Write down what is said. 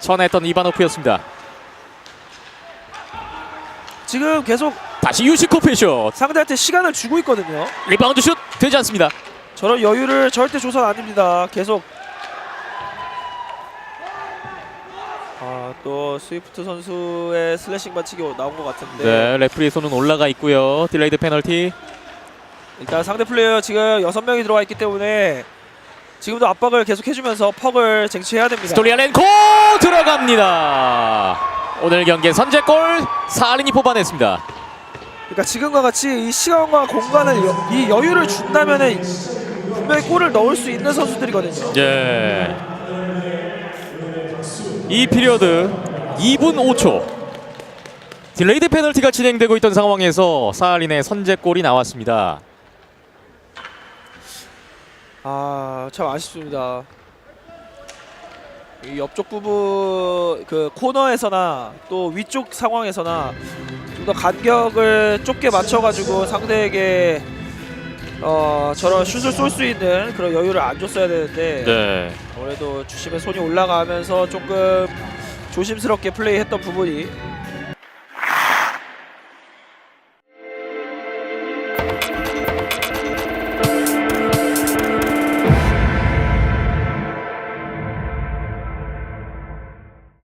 선했던 이바노프였습니다. 지금 계속 다시 유시코프의 슛. 상대한테 시간을 주고 있거든요. 리바운드 슛 되지 않습니다. 저런 여유를 절대 줘선 안 됩니다. 계속 아, 또 스위프트 선수의 슬래싱 반칙이 나온 것 같은데 네, 레프리의 손은 올라가 있고요. 딜레이드 페널티. 일단 상대 플레이어 지금 여섯 명이 들어와 있기 때문에 지금도 압박을 계속 해주면서 퍽을 쟁취해야 됩니다. 스토리아렌코 들어갑니다. 오늘 경기의 선제골 사린이 뽑아냈습니다. 그러니까 지금과 같이 이 시간과 공간을 여, 이 여유를 준다면은 분명히 골을 넣을 수 있는 선수들이거든요. 예. 이 피리어드 2분 5초. 딜레이드 페널티가 진행되고 있던 상황에서 사린의 선제골이 나왔습니다. 아, 참 아쉽습니다. 이 옆쪽 부분 그 코너에서나 또 위쪽 상황에서나 좀 더 간격을 좁게 맞춰가지고 상대에게 어 저런 슛을 쏠 수 있는 그런 여유를 안 줬어야 되는데 네. 아무래도 주심에 손이 올라가면서 조금 조심스럽게 플레이했던 부분이